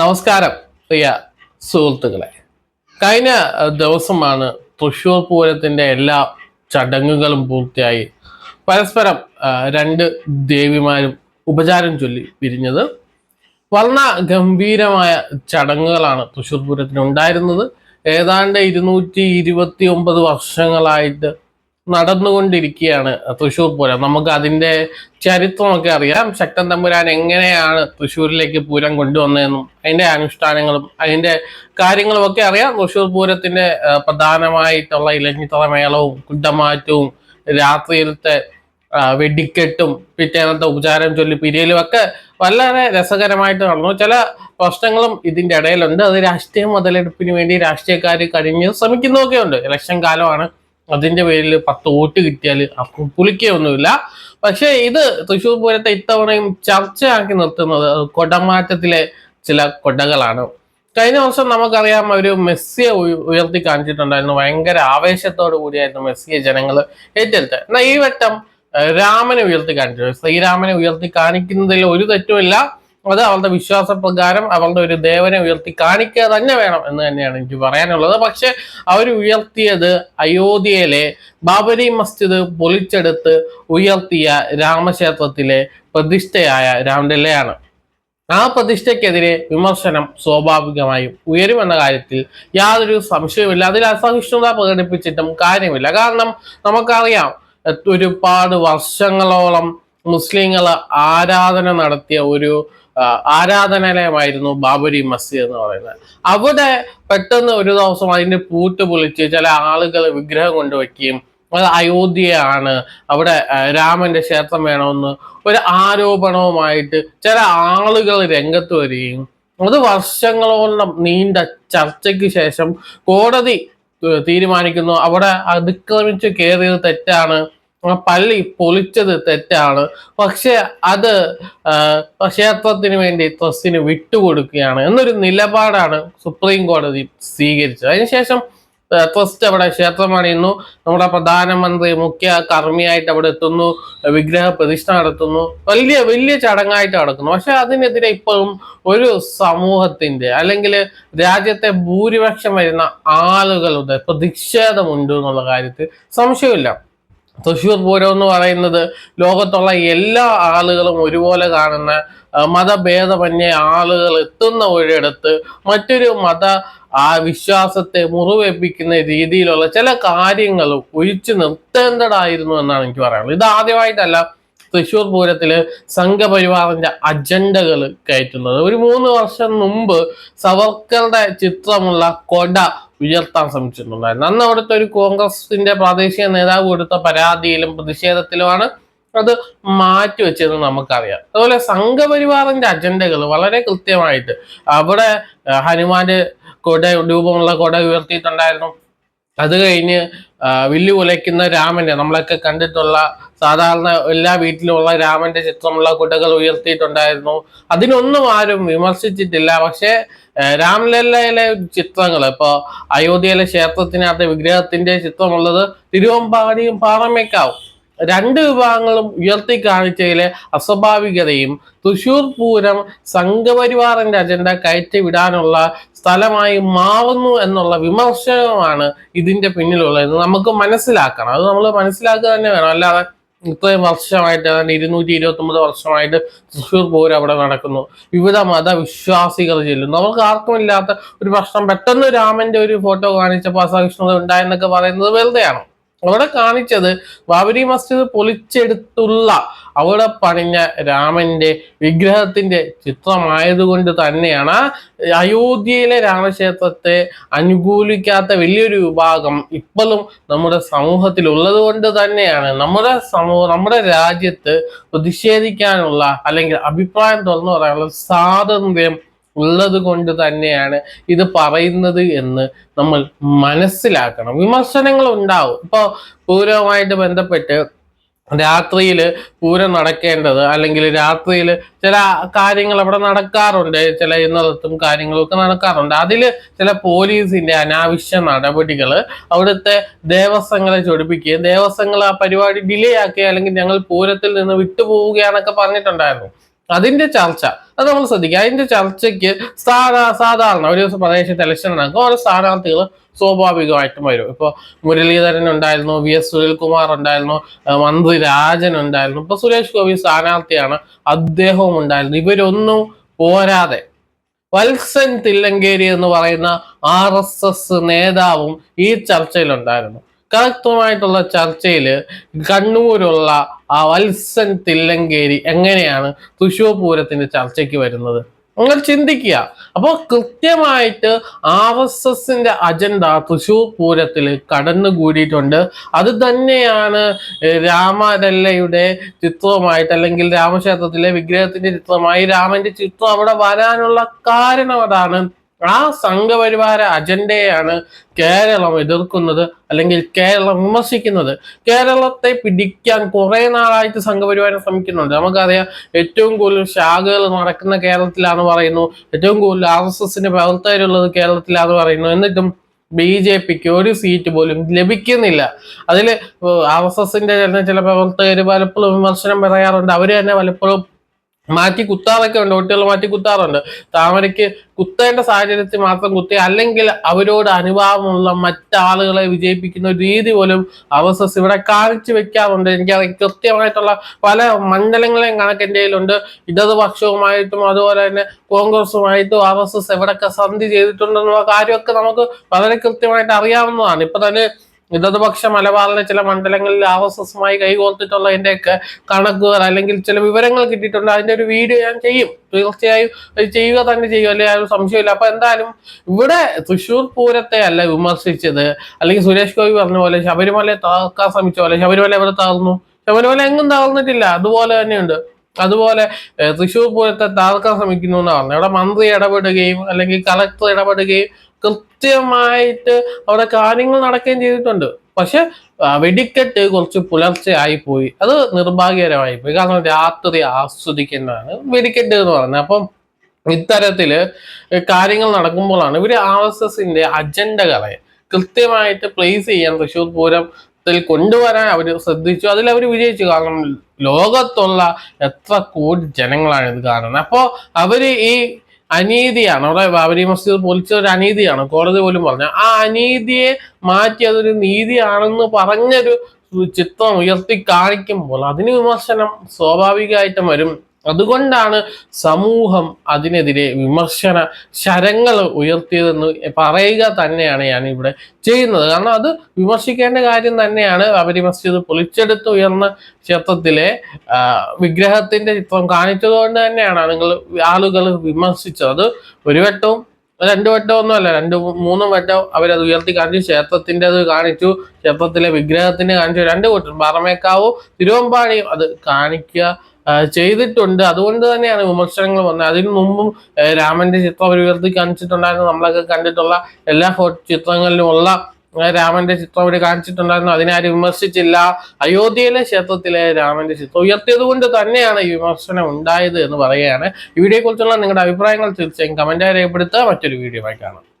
നമസ്കാരം പ്രിയ സുഹൃത്തുക്കളെ. കഴിഞ്ഞ ദിവസമാണ് തൃശ്ശൂർ പൂരത്തിന്റെ എല്ലാ ചടങ്ങുകളും പൂർത്തിയായി. പരസ്പരം രണ്ട് ദേവിമാരും ഉപചാരം ചൊല്ലി പിരിഞ്ഞത്. വർണ ഗംഭീരമായ ചടങ്ങുകളാണ് തൃശ്ശൂർ പൂരത്തിന് ഉണ്ടായിരുന്നത്. ഏതാണ്ട് ഇരുന്നൂറ്റി ഇരുപത്തി ഒമ്പത് വർഷങ്ങളായിട്ട് നടന്നുകൊണ്ടിരിക്കുകയാണ് തൃശ്ശൂർ പൂരം. നമുക്ക് അതിന്റെ ചരിത്രമൊക്കെ അറിയാം. ശക്തൻ തമ്പുരാൻ എങ്ങനെയാണ് തൃശ്ശൂരിലേക്ക് പൂരം കൊണ്ടുവന്നതെന്നും അതിന്റെ അനുഷ്ഠാനങ്ങളും അതിന്റെ കാര്യങ്ങളും ഒക്കെ അറിയാം. തൃശ്ശൂർ പൂരത്തിന്റെ പ്രധാനമായിട്ടുള്ള ഇലഞ്ഞിത്തറ മേളവും കുണ്ടമാറ്റവും രാത്രിയിലത്തെ വെടിക്കെട്ടും പിറ്റേന്നത്തെ ഉപചാരം ചൊല്ലി പിരിയലും ഒക്കെ വളരെ രസകരമായിട്ട് നടന്നു. ചില പ്രശ്നങ്ങളും ഇതിന്റെ ഇടയിലുണ്ട്. അത് രാഷ്ട്രീയ മുതലെടുപ്പിന് വേണ്ടി രാഷ്ട്രീയക്കാർ കഴിഞ്ഞ് ശ്രമിക്കുന്നതൊക്കെ ഉണ്ട് ഇലക്ഷൻ കാലമാണ് അതിന്റെ പേരിൽ പത്ത് വോട്ട് കിട്ടിയാൽ അപ്പം ഒന്നുമില്ല പക്ഷേ ഇത് തൃശ്ശൂർ പൂരത്തെ ഇത്തവണയും ചർച്ചയാക്കി നിർത്തുന്നത് കൊടമാറ്റത്തിലെ ചില കൊടകളാണ്. കഴിഞ്ഞ വർഷം നമുക്കറിയാം അവർ മെസ്സിയെ ഉയർത്തി കാണിച്ചിട്ടുണ്ടായിരുന്നു. ഭയങ്കര ആവേശത്തോടു കൂടിയായിരുന്നു മെസ്സിയെ ജനങ്ങൾ ഏറ്റെടുത്തത്. എന്നാൽ ഈ വട്ടം രാമനെ ഉയർത്തി കാണിച്ചു ശ്രീരാമനെ ഉയർത്തി കാണിക്കുന്നതിൽ ഒരു തെറ്റുമില്ല. അത് അവളുടെ വിശ്വാസപ്രകാരം അവളുടെ ഒരു ദേവനെ ഉയർത്തി കാണിക്കുക തന്നെ വേണം എന്ന് തന്നെയാണ് എനിക്ക് പറയാനുള്ളത്. പക്ഷെ അവർ ഉയർത്തിയത് അയോധ്യയിലെ ബാബരി മസ്ജിദ് പൊളിച്ചെടുത്ത് ഉയർത്തിയ രാമക്ഷേത്രത്തിലെ പ്രതിഷ്ഠയായ രാംലല്ലയാണ്. ആ പ്രതിഷ്ഠയ്ക്കെതിരെ വിമർശനം സ്വാഭാവികമായും ഉയരുമെന്ന കാര്യത്തിൽ യാതൊരു സംശയവുമില്ല. അതിൽ അസഹിഷ്ണുത പ്രകടിപ്പിച്ചിട്ടും കാര്യമില്ല. കാരണം നമുക്കറിയാം ഒരുപാട് വർഷങ്ങളോളം മുസ്ലിങ്ങൾ ആരാധന നടത്തിയ ഒരു ആരാധനാലയമായിരുന്നു ബാബരി മസ്ജിദ് എന്ന് പറയുന്നത്. അവിടെ പെട്ടെന്ന് ഒരു ദിവസം അതിന്റെ പൂട്ട് പൊളിച്ച് ചില ആളുകൾ വിഗ്രഹം കൊണ്ടുവയ്ക്കുകയും അത് അയോധ്യയാണ്. അവിടെ രാമന്റെ ക്ഷേത്രം വേണമെന്ന് ഒരു ആരോപണവുമായിട്ട് ചില ആളുകൾ രംഗത്ത് വരികയും അത് വർഷങ്ങളോളം നീണ്ട ചർച്ചയ്ക്ക് ശേഷം കോടതി തീരുമാനിക്കുന്നു. അവിടെ അതിക്രമിച്ച് കയറിയത് തെറ്റാണ്. പള്ളി പൊളിച്ചത് തെറ്റാണ്. പക്ഷെ അത് ക്ഷേത്രത്തിന് വേണ്ടി ട്രസ്റ്റിന് വിട്ടുകൊടുക്കുകയാണ് എന്നൊരു നിലപാടാണ് സുപ്രീം കോടതി സ്വീകരിച്ചത്. അതിനുശേഷം ട്രസ്റ്റ് അവിടെ ക്ഷേത്രം നമ്മുടെ പ്രധാനമന്ത്രി മുഖ്യ കർമ്മിയായിട്ട് അവിടെ എത്തുന്നു. വിഗ്രഹ പ്രതിഷ്ഠ നടത്തുന്നു. വലിയ വലിയ ചടങ്ങായിട്ട് നടക്കുന്നു. പക്ഷെ അതിനെതിരെ ഇപ്പോഴും ഒരു സമൂഹത്തിന്റെ അല്ലെങ്കിൽ രാജ്യത്തെ ഭൂരിപക്ഷം വരുന്ന ആളുകളുടെ പ്രതിഷേധമുണ്ട് എന്നുള്ള കാര്യത്തിൽ സംശയമില്ല. തൃശ്ശൂർ പൂരം എന്ന് പറയുന്നത് ലോകത്തുള്ള എല്ലാ ആളുകളും ഒരുപോലെ കാണുന്ന മതഭേദമന്യേ ആളുകൾ എത്തുന്ന ഒരിടത്ത് മറ്റൊരു മത ആ വിശ്വാസത്തെ മുറിവേപ്പിക്കുന്ന രീതിയിലുള്ള ചില കാര്യങ്ങൾ ഒഴിച്ചു നിർത്തേണ്ടതായിരുന്നു എന്നാണ് എനിക്ക് പറയാനുള്ളത്. ഇത് ആദ്യമായിട്ടല്ല തൃശ്ശൂർ പൂരത്തിൽ സംഘപരിവാറിന്റെ അജണ്ടകൾ കയറ്റുന്നത്. ഒരു മൂന്ന് വർഷം മുമ്പ് സവർക്കറുടെ ചിത്രമുള്ള കൊട ഉയർത്താൻ ശ്രമിച്ചിട്ടുണ്ടായിരുന്നു. അന്ന് അവിടുത്തെ ഒരു കോൺഗ്രസിന്റെ പ്രാദേശിക നേതാവ് കൊടുത്ത പരാതിയിലും പ്രതിഷേധത്തിലുമാണ് അത് മാറ്റിവെച്ചതെന്ന് നമുക്കറിയാം. അതുപോലെ സംഘപരിവാറിന്റെ അജണ്ടകൾ വളരെ കൃത്യമായിട്ട് അവിടെ ഹനുമാന്റെ കൊട രൂപമുള്ള കൊട ഉയർത്തിയിട്ടുണ്ടായിരുന്നു. അത് കഴിഞ്ഞ് വില്ലു ഉലയ്ക്കുന്ന രാമന്റെ നമ്മളൊക്കെ കണ്ടിട്ടുള്ള സാധാരണ എല്ലാ വീട്ടിലുമുള്ള രാമന്റെ ചിത്രമുള്ള കുടകൾ ഉയർത്തിയിട്ടുണ്ടായിരുന്നു. അതിനൊന്നും ആരും വിമർശിച്ചിട്ടില്ല. പക്ഷേ രാംലല്ലയിലെ ചിത്രങ്ങൾ ഇപ്പൊ അയോധ്യയിലെ ക്ഷേത്രത്തിനകത്ത് വിഗ്രഹത്തിന്റെ ചിത്രമുള്ളത് തിരുവമ്പാടിയും പാറമേക്കാവും. രണ്ട് വിഭാഗങ്ങളും ഉയർത്തി കാണിച്ചതിലെ അസ്വാഭാവികതയും തൃശൂർ പൂരം സംഘപരിവാറിന്റെ അജണ്ട കയറ്റിവിടാനുള്ള സ്ഥലമായി മാറുന്നു എന്നുള്ള വിമർശനമാണ് ഇതിന്റെ പിന്നിലുള്ളത്. നമുക്ക് മനസ്സിലാക്കണം. അത് നമ്മൾ മനസ്സിലാക്കുക തന്നെ വേണം. അല്ലാതെ ഇത്രയും വർഷമായിട്ട് ഏതാണ്ട് ഇരുന്നൂറ്റി ഇരുപത്തി ഒമ്പത് വർഷമായിട്ട് തൃശ്ശൂർ പൂരം അവിടെ നടക്കുന്നു. വിവിധ മതവിശ്വാസികൾ ചെല്ലുന്നു. അവർക്ക് ആർക്കുമില്ലാത്ത ഒരു പ്രശ്നം. പെട്ടെന്ന് രാമന്റെ ഒരു ഫോട്ടോ കാണിച്ചപ്പോൾ അസഹിഷ്ണുത ഉണ്ടായെന്നൊക്കെ പറയുന്നത് വെറുതെയാണ്. അവിടെ കാണിച്ചത് ബാബരി മസ്ജിദ് പൊളിച്ചെടുത്തുള്ള അവിടെ പണിഞ്ഞ രാമന്റെ വിഗ്രഹത്തിന്റെ ചിത്രമായതുകൊണ്ട് തന്നെയാണ് അയോധ്യയിലെ രാമക്ഷേത്രത്തെ അനുകൂലിക്കാത്ത വലിയൊരു വിഭാഗം ഇപ്പോഴും നമ്മുടെ സമൂഹത്തിൽ ഉള്ളത് കൊണ്ട് തന്നെയാണ്. നമ്മുടെ സമൂഹം നമ്മുടെ രാജ്യത്ത് പ്രതിഷേധിക്കാനുള്ള അല്ലെങ്കിൽ അഭിപ്രായം തുറന്നു പറയാനുള്ള സ്വാതന്ത്ര്യം ഉള്ളത് കൊണ്ട് തന്നെയാണ് ഇത് പറയുന്നത് എന്ന് നമ്മൾ മനസ്സിലാക്കണം. വിമർശനങ്ങൾ ഉണ്ടാവും. ഇപ്പോൾ പൂരവുമായിട്ട് ബന്ധപ്പെട്ട് രാത്രിയിൽ പൂരം നടക്കേണ്ടത് അല്ലെങ്കിൽ രാത്രിയിൽ ചില കാര്യങ്ങൾ അവിടെ നടക്കാറുണ്ട്. ചില ഇന്നലത്തും കാര്യങ്ങളൊക്കെ നടക്കാറുണ്ട്. അതിൽ ചില പോലീസിന്റെ അനാവശ്യ നടപടികൾ അവിടുത്തെ ദേവസ്വങ്ങളെ ചൊടിപ്പിക്കുകയും ദേവസ്വങ്ങൾ ആ പരിപാടി ഡിലേ ആക്കുകയും അല്ലെങ്കിൽ ഞങ്ങൾ പൂരത്തിൽ നിന്ന് വിട്ടുപോവുകയാണെന്നൊക്കെ പറഞ്ഞിട്ടുണ്ടായിരുന്നു. അതിന്റെ ചർച്ച അത് നമ്മൾ ശ്രദ്ധിക്കുക. അതിന്റെ ചർച്ചയ്ക്ക് സാധാ സാധാരണ ഒരു ദിവസം പ്രദേശത്ത് ഇലക്ഷൻ നടക്കും ഓരോ സ്ഥാനാർത്ഥികൾ സ്വാഭാവികമായിട്ടും വരും. ഇപ്പോൾ മുരളീധരൻ ഉണ്ടായിരുന്നു വി എസ് സുനിൽകുമാർ ഉണ്ടായിരുന്നു മന്ത്രി രാജൻ ഉണ്ടായിരുന്നു. ഇപ്പൊ സുരേഷ് ഗോപി സ്ഥാനാർത്ഥിയാണ് അദ്ദേഹവും ഉണ്ടായിരുന്നു. ഇവരൊന്നും പോരാതെ വത്സൻ തില്ലങ്കേരി എന്ന് പറയുന്ന ആർ എസ് എസ് നേതാവും ഈ ചർച്ചയിലുണ്ടായിരുന്നു. കറക്റ്റുമായിട്ടുള്ള ചർച്ചയിൽ കണ്ണൂരുള്ള ആ വത്സൻ തില്ലങ്കേരി എങ്ങനെയാണ് തൃശൂർ പൂരത്തിന്റെ ചർച്ചയ്ക്ക് വരുന്നത്? നിങ്ങൾ ചിന്തിക്കുക. അപ്പോൾ കൃത്യമായിട്ട് ആർ എസ് എസിന്റെ അജണ്ട തൃശൂർ പൂരത്തിൽ കടന്നുകൂടിയിട്ടുണ്ട്. അത് തന്നെയാണ് രാമരല്ലയുടെ ചിത്രമായിട്ട് അല്ലെങ്കിൽ രാമക്ഷേത്രത്തിലെ വിഗ്രഹത്തിന്റെ ചിത്രമായി രാമന്റെ ചിത്രം അവിടെ വരാനുള്ള കാരണം അതാണ്. ആ സംഘപരിവാര അജണ്ടയാണ് കേരളം എതിർക്കുന്നത് അല്ലെങ്കിൽ കേരളം വിമർശിക്കുന്നത്. കേരളത്തെ പിടിക്കാൻ കുറെ നാളായിട്ട് സംഘപരിവാരം ശ്രമിക്കുന്നുണ്ട്. നമുക്കറിയാം ഏറ്റവും കൂടുതൽ ശാഖകൾ നടക്കുന്ന കേരളത്തിലാണ് പറയുന്നു. ഏറ്റവും കൂടുതൽ ആർ എസ് എസിന്റെ പ്രവർത്തകരുള്ളത് കേരളത്തിലാണ് പറയുന്നു. എന്നിട്ടും ബി ജെ പിക്ക് ഒരു സീറ്റ് പോലും ലഭിക്കുന്നില്ല. അതിൽ ആർ എസ് എസിന്റെ ചില പ്രവർത്തകർ പലപ്പോഴും വിമർശനം പറയാറുണ്ട്. അവർ തന്നെ പലപ്പോഴും മാറ്റി കുത്താറൊക്കെ ഉണ്ട് കുട്ടികൾ മാറ്റി കുത്താറുണ്ട്. താമരയ്ക്ക് കുത്തേണ്ട സാഹചര്യത്തിൽ മാത്രം കുത്തി അല്ലെങ്കിൽ അവരോട് അനുഭാവമുള്ള മറ്റാളുകളെ വിജയിപ്പിക്കുന്ന ഒരു രീതി പോലും എസ് ഇവിടെ കാണിച്ചു വെക്കാറുണ്ട്. എനിക്ക് കൃത്യമായിട്ടുള്ള പല മണ്ഡലങ്ങളെയും കണക്ക് കയ്യിലുണ്ട്. ഇടതുപക്ഷവുമായിട്ടും അതുപോലെ തന്നെ കോൺഗ്രസുമായിട്ടും ആർ എസ് എസ് എവിടെയൊക്കെ സന്ധി ചെയ്തിട്ടുണ്ടെന്നുള്ള കാര്യമൊക്കെ നമുക്ക് വളരെ കൃത്യമായിട്ട് അറിയാവുന്നതാണ്. ഇപ്പൊ തന്നെ ഇടതുപക്ഷ മലബാറിലെ ചില മണ്ഡലങ്ങളിൽ ആർ എസ് എസുമായി കൈകോർത്തിട്ടുള്ളതിന്റെയൊക്കെ കണക്കുകൾ അല്ലെങ്കിൽ ചില വിവരങ്ങൾ കിട്ടിയിട്ടുണ്ട്. അതിന്റെ ഒരു വീഡിയോ ഞാൻ ചെയ്യും. തീർച്ചയായും ചെയ്യുക തന്നെ ചെയ്യും. അല്ലെങ്കിൽ ആ ഒരു സംശയമില്ല. അപ്പൊ എന്തായാലും ഇവിടെ തൃശൂർ പൂരത്തെ അല്ല വിമർശിച്ചത്. അല്ലെങ്കിൽ സുരേഷ് ഗോപി പറഞ്ഞ പോലെ ശബരിമല തകർക്കാൻ ശ്രമിച്ച പോലെ ശബരിമല എവിടെ തകർന്നു? ശബരിമല എങ്ങും തകർന്നിട്ടില്ല. അതുപോലെ തന്നെയുണ്ട്. അതുപോലെ തൃശ്ശൂർ പൂരത്തെ തകർക്കാൻ ശ്രമിക്കുന്നു എന്നാണ് അവിടെ മന്ത്രി ഇടപെടുകയും അല്ലെങ്കിൽ കളക്ടർ ഇടപെടുകയും കൃത്യമായിട്ട് അവിടെ കാര്യങ്ങൾ നടക്കുകയും ചെയ്തിട്ടുണ്ട്. പക്ഷെ വെടിക്കെട്ട് കുറച്ച് പുലർച്ചെ ആയിപ്പോയി അത് നിർഭാഗ്യകരമായി പോയി. കാരണം രാത്രി ആസ്വദിക്കുന്നതാണ് വെടിക്കെട്ട് എന്ന് പറയുന്നത്. അപ്പം ഇത്തരത്തിൽ കാര്യങ്ങൾ നടക്കുമ്പോഴാണ് ഇവർ ആർ എസ് എസിന്റെ അജണ്ടകളെ കൃത്യമായിട്ട് പ്ലേസ് ചെയ്യാൻ തൃശ്ശൂർ പൂരത്തിൽ കൊണ്ടുവരാൻ അവർ ശ്രദ്ധിച്ചു. അതിൽ അവർ വിജയിച്ചു. കാരണം ലോകത്തുള്ള എത്ര കോടി ജനങ്ങളാണ് ഇത് കാരണം അപ്പോൾ അവർ ഈ അനീതിയാണ്. അവിടെ ബാബരി മസ്ജിദ് പൊളിച്ച ഒരു അനീതിയാണ്. കോടതി പോലും പറഞ്ഞ ആ അനീതിയെ മാറ്റി അതൊരു നീതിയാണെന്ന് പറഞ്ഞൊരു ചിത്രം ഉയർത്തി കാണിക്കുമ്പോൾ അതിന് വിമർശനം സ്വാഭാവികമായിട്ടും വരും. അതുകൊണ്ടാണ് സമൂഹം അതിനെതിരെ വിമർശന ശരങ്ങൾ ഉയർത്തിയതെന്ന് പറയുക തന്നെയാണ് ഞാൻ ഇവിടെ ചെയ്യുന്നത്. കാരണം അത് വിമർശിക്കേണ്ട കാര്യം തന്നെയാണ്. അവരി മസ്ജിദ് പൊളിച്ചെടുത്ത് ഉയർന്ന ക്ഷേത്രത്തിലെ വിഗ്രഹത്തിന്റെ ചിത്രം കാണിച്ചതുകൊണ്ട് തന്നെയാണ് നിങ്ങൾ ആളുകൾ വിമർശിച്ചത്. അത് ഒരു വട്ടവും രണ്ടു വട്ടം ഒന്നുമല്ല രണ്ട് മൂന്നും വട്ടം അവരത് ഉയർത്തി കാണിച്ചു. ക്ഷേത്രത്തിന്റെ അത് കാണിച്ചു ക്ഷേത്രത്തിലെ വിഗ്രഹത്തിന് കാണിച്ചു. രണ്ട് കൂട്ടം പാറമേക്കാവും തിരുവമ്പാടിയും അത് കാണിക്കുക ചെയ്തിട്ടുണ്ട്. അതുകൊണ്ട് തന്നെയാണ് വിമർശനങ്ങൾ വന്നത്. അതിനു മുമ്പും രാമന്റെ ചിത്രം അവർ ഉയർത്തി കാണിച്ചിട്ടുണ്ടായിരുന്നു. നമ്മളൊക്കെ കണ്ടിട്ടുള്ള എല്ലാ ചിത്രങ്ങളിലുമുള്ള രാമന്റെ ചിത്രം അവർ കാണിച്ചിട്ടുണ്ടായിരുന്നു. അതിനാരും വിമർശിച്ചില്ല. അയോധ്യയിലെ ക്ഷേത്രത്തിലെ രാമന്റെ ചിത്രം ഉയർത്തിയത് കൊണ്ട് തന്നെയാണ് ഈ വിമർശനം ഉണ്ടായത് എന്ന് പറയുകയാണ്. ഈ വീഡിയോയെക്കുറിച്ചുള്ള നിങ്ങളുടെ അഭിപ്രായങ്ങൾ തീർച്ചയായും കമന്റായി രേഖപ്പെടുത്തുക. മറ്റൊരു വീഡിയോ ആയി കാണാം.